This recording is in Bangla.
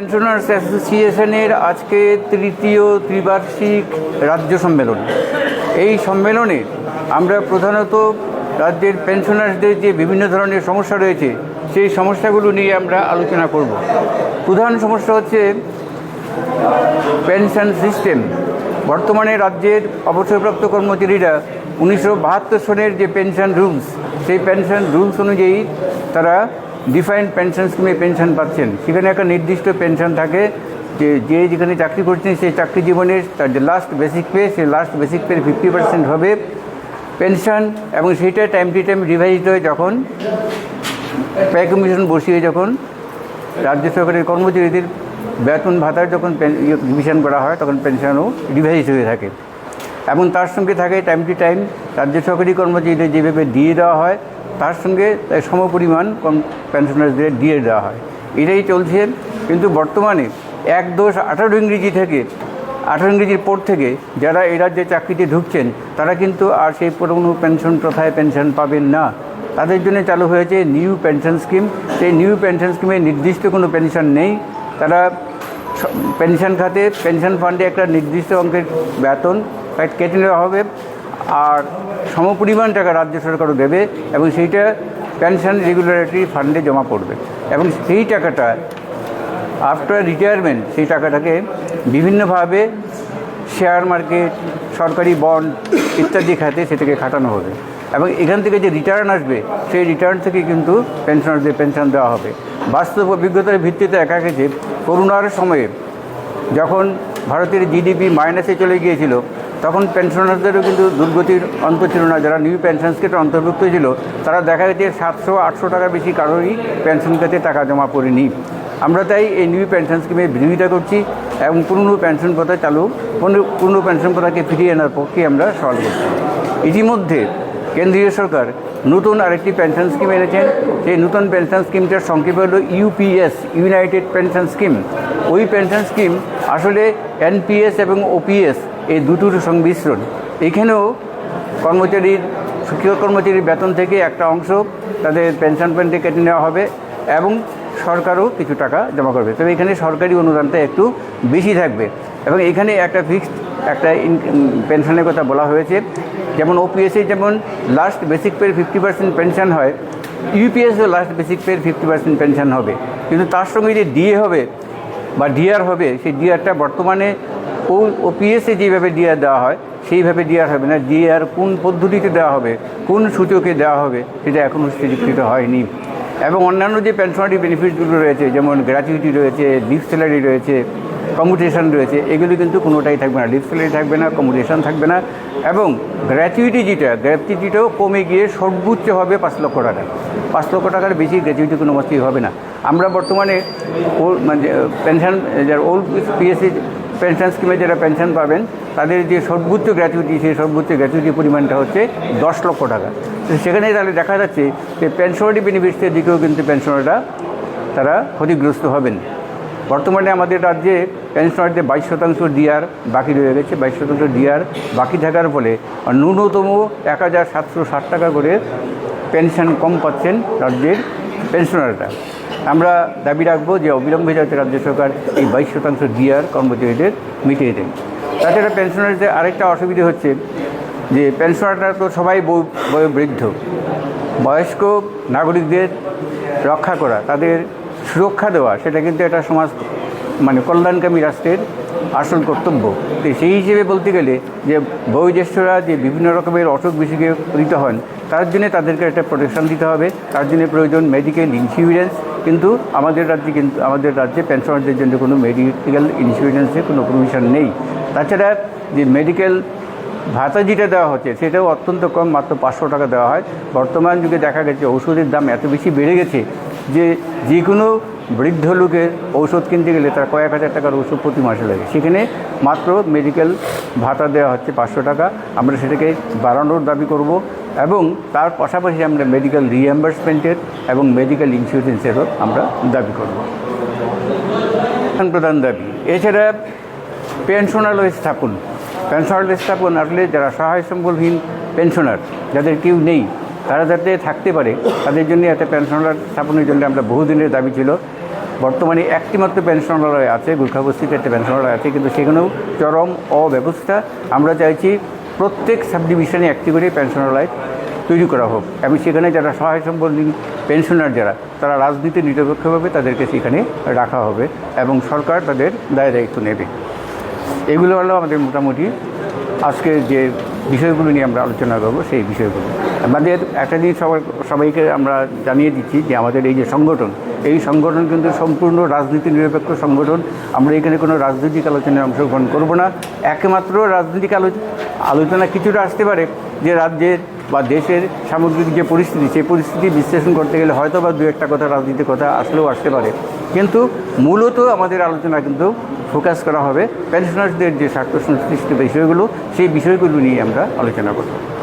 পেনশনার্স অ্যাসোসিয়েশনের আজকে তৃতীয় ত্রিবার্ষিক রাজ্য সম্মেলন। এই সম্মেলনে আমরা প্রধানত রাজ্যের পেনশনার্সদের যে বিভিন্ন ধরনের সমস্যা রয়েছে, সেই সমস্যাগুলো নিয়ে আমরা আলোচনা করব। প্রধান সমস্যা হচ্ছে পেনশন সিস্টেম বর্তমানে রাজ্যের অবসরপ্রাপ্ত কর্মচারীরা উনিশশো বাহাত্তর সনের যে পেনশন রুলস সেই পেনশন রুলস অনুযায়ী তারা ডিফাইন্ড পেনশন স্কিমে পেনশন পাচ্ছেন। সেখানে একটা নির্দিষ্ট পেনশন থাকে যে যে যেখানে চাকরি করছেন সেই চাকরি জীবনের তার যে লাস্ট বেসিক পে সেই last basic pay fifty percent হবে। পেনশন এবং সেইটা টাইম টু টাইম রিভাইজ হয় যখন পে কমিশন বসিয়ে যখন রাজ্য সরকারের কর্মচারীদের বেতন ভাতার যখন রিভিশন করা হয় তখন পেনশনও রিভাইজ হয়ে থাকে। এবং তার সঙ্গে থাকে টাইম টু টাইম রাজ্য সরকারি কর্মচারীদের যেভাবে দিয়ে দেওয়া হয় তার সঙ্গে সমপরিমাণ কম পেনশনারদের দিয়ে দেওয়া হয়। এটাই চলছে, কিন্তু বর্তমানে এক দোষ আঠারো ইংরেজি থেকে, আঠারো ইংরেজির পর থেকে যারা এই রাজ্যে চাকরিতে ঢুকছেন, তারা কিন্তু আর সেই পুরনো পেনশন প্রথায় পেনশন পাবেন না। তাদের জন্য চালু হয়েছে নিউ পেনশন স্কিম সেই নিউ পেনশন স্কিমে নির্দিষ্ট কোনো পেনশন নেই। তারা পেনশন খাতে পেনশন ফান্ডে একটা নির্দিষ্ট অঙ্কের বেতন কেটে নেওয়া হবে। আর সমপরিমাণ টাকা রাজ্য সরকারও দেবে এবং সেইটা পেনশন রেগুলারিটি ফান্ডে জমা পড়বে। এবং সেই টাকাটা আফটার রিটায়ারমেন্ট সেই টাকাটাকে বিভিন্নভাবে শেয়ার মার্কেট সরকারি বন্ড ইত্যাদি খাতে সেটাকে খাটানো হবে। এবং এখান থেকে যে রিটার্ন আসবে, সেই রিটার্ন থেকে কিন্তু পেনশনারদের পেনশন দেওয়া হবে। বাস্তব অভিজ্ঞতার ভিত্তিতে একা গেছে, করোনার সময়ে যখন ভারতের জিডিপি মাইনাসে চলে গিয়েছিল তখন পেনশনারদেরও কিন্তু দুর্গতির অন্ত ছিল না যারা নিউ পেনশন স্কিমে অন্তর্ভুক্ত ছিল, তারা দেখা গেছে সাতশো, আটশো টাকা বেশি কারোরই পেনশন খাতে টাকা জমা পড়েনি আমরা তাই এই নিউ পেনশন স্কিমে বিরোধিতা করছি এবং পুরনো পেনশন প্রথা চালু, পুরনো পেনশন প্রথাকে ফিরিয়ে আনার পক্ষে আমরা সওয়াল করছি ইতিমধ্যে কেন্দ্রীয় সরকার নতুন আরেকটি পেনশন স্কিম এনেছেন। সেই নতুন পেনশন স্কিমটার সংক্ষেপে হলো ইউপিএস ইউনাইটেড পেনশন স্কিম ওই পেনশন স্কিম আসলে এনপিএস এবং ওপিএস এই দুটোর সংমিশ্রণ। এখানেও কর্মচারীর শিক্ষক কর্মচারীর বেতন থেকে একটা অংশ তাদের পেনশন ফান্ডে কেটে নেওয়া হবে এবং সরকারও কিছু টাকা জমা করবে। তবে এখানে সরকারি অনুদানটা একটু বেশি থাকবে এবং এখানে একটা ফিক্সড একটা পেনশনের কথা বলা হয়েছে। যেমন ওপিএসে যেমন লাস্ট বেসিক পের ফিফটি পার্সেন্ট পেনশন হয় ইউপিএসও লাস্ট বেসিক পের ফিফটি পার্সেন্ট পেনশন হবে। কিন্তু তার সঙ্গে যে ডিএ হবে বা ডিআর হবে, সেই ডিআরটা বর্তমানে ও ওপিএসে যেভাবে ডিআর দেওয়া হয় সেইভাবে ডিআর হবে না। ডিআর কোন পদ্ধতিতে দেওয়া হবে, কোন সূচকে দেওয়া হবে, সেটা এখনও স্বীকৃত হয়নি। এবং অন্যান্য যে পেনশনারি বেনিফিটগুলো রয়েছে, যেমন গ্র্যাচুইটি রয়েছে লিভ স্যালারি রয়েছে কম্পিটিশন রয়েছে, এগুলো কিন্তু কোনোটাই থাকবে না। লিভ স্যালারি থাকবে না কম্পিটিশান থাকবে না। এবং গ্র্যাচুইটি যেটা গ্র্যাচুইটিটাও কমে গিয়ে সর্বোচ্চ হবে পাঁচ লক্ষ টাকা। পাঁচ লক্ষ টাকার বেশি গ্র্যাচুইটি কোনো মতেই হবে না। আমরা বর্তমানে মানে পেনশন যারা ওল্ড পিএসসি পেনশন স্কিমে যারা পেনশন পাবেন, তাদের যে সর্বোচ্চ গ্র্যাচুইটি সেই সর্বোচ্চ গ্র্যাচুইটি পরিমাণটা হচ্ছে দশ লক্ষ টাকা। তো সেখানে তাহলে দেখা যাচ্ছে যে পেনশনারি বেনিফিটসের দিকেও কিন্তু পেনশনাররা তারা ক্ষতিগ্রস্ত হবেন। বর্তমানে আমাদের রাজ্যে পেনশনারদের বাইশ শতাংশ ডিআর বাকি রয়ে গেছে। বাইশ শতাংশ ডিআর বাকি থাকার ফলে ন্যূনতম এক হাজার সাতশো ষাট টাকা করে পেনশন কম পাচ্ছেন রাজ্যের পেনশনাররা আমরা দাবি রাখব যে অবিলম্বে যাতে রাজ্য সরকার এই বাইশ শতাংশ ডিআর কর্মচারীদের মিটিয়ে দেন। তাছাড়া পেনশনারদের আরেকটা অসুবিধা হচ্ছে যে পেনশনাররা তো সবাই বয়- বয়োবৃদ্ধ। বয়স্ক নাগরিকদের রক্ষা করা, তাদের সুরক্ষা দেওয়া, সেটা কিন্তু একটা সমাজ মানে কল্যাণকামী রাষ্ট্রের আসল কর্তব্য। তো সেই হিসেবে বলতে গেলে যে বয়োজ্যেষ্ঠরা যে বিভিন্ন রকমের অসুখ বিসুখে পীড়িত হন, তার জন্য তাদেরকে একটা প্রোটেকশন দিতে হবে। তার জন্য প্রয়োজন মেডিকেল ইন্স্যুরেন্স কিন্তু আমাদের রাজ্যে কিন্তু, আমাদের রাজ্যে পেনশনারদের জন্য কোনো মেডিকেল ইন্স্যুরেন্সের কোনো প্রভিশন নেই। তাছাড়া যে মেডিকেল ভাতা যেটা দেওয়া হচ্ছে, সেটাও অত্যন্ত কম, মাত্র পাঁচশো টাকা দেওয়া হয়। বর্তমান যুগে দেখা গেছে ওষুধের দাম এত বেশি বেড়ে গেছে যে যে কোনো বৃদ্ধ লোকের ঔষধ কিনতে গেলে তার কয়েক হাজার টাকার ওষুধ প্রতি মাসে লাগে। সেখানে মাত্র মেডিকেল ভাতা দেওয়া হচ্ছে পাঁচশো টাকা। আমরা সেটাকে বাড়ানোর দাবি করব। এবং তার পাশাপাশি আমরা মেডিকেল রিএম্বার্সমেন্টের এবং মেডিকেল ইন্স্যুরেন্সেরও আমরা দাবি করব। প্রধান দাবি। এছাড়া পেনশনালয় স্থাপন। পেনশনালয় স্থাপন আসলে যারা সহায় সম্বলহীন পেনশনার যাদের কেউ নেই, তারা যাতে থাকতে পারে, তাদের জন্য একটা পেনশনার স্থাপনের জন্য আমরা বহুদিনের দাবি ছিল। বর্তমানে একটিমাত্র পেনশনালয় আছে গুর্খাবস্তিতে একটা পেনশনালয় আছে, কিন্তু সেখানেও চরম অব্যবস্থা। আমরা চাইছি প্রত্যেক সাব ডিভিশনে একটি করে পেনশনার লাইফ তৈরি করা হোক। এবং সেখানে যারা সহায় সম্বন্ধী পেনশনার যারা, তারা রাজনীতি নিরপেক্ষভাবে তাদেরকে সেখানে রাখা হবে এবং সরকার তাদের দায় দায়িত্ব নেবে। এগুলো হলো আমাদের মোটামুটি আজকে যে বিষয়গুলো নিয়ে আমরা আলোচনা করব, সেই বিষয়গুলো। আমাদের একটা জিনিস সবাই সবাইকে আমরা জানিয়ে দিচ্ছি যে আমাদের এই যে সংগঠন এই সংগঠন কিন্তু সম্পূর্ণ রাজনীতি নিরপেক্ষ সংগঠন। আমরা এখানে কোনো রাজনৈতিক আলোচনায় অংশগ্রহণ করব না। একমাত্র রাজনৈতিক আলো- আলোচনা কিছুটা আসতে পারে যে রাজ্যের বা দেশের সামগ্রিক যে পরিস্থিতি, সেই পরিস্থিতি বিশ্লেষণ করতে গেলে হয়তো বা দু একটা কথা রাজনীতির কথা আসলেও আসতে পারে। কিন্তু মূলত আমাদের আলোচনা কিন্তু ফোকাস করা হবে পেনশনার্সদের যে স্বার্থ সংশ্লিষ্ট বিষয়গুলো, সেই বিষয়গুলো নিয়ে আমরা আলোচনা করব।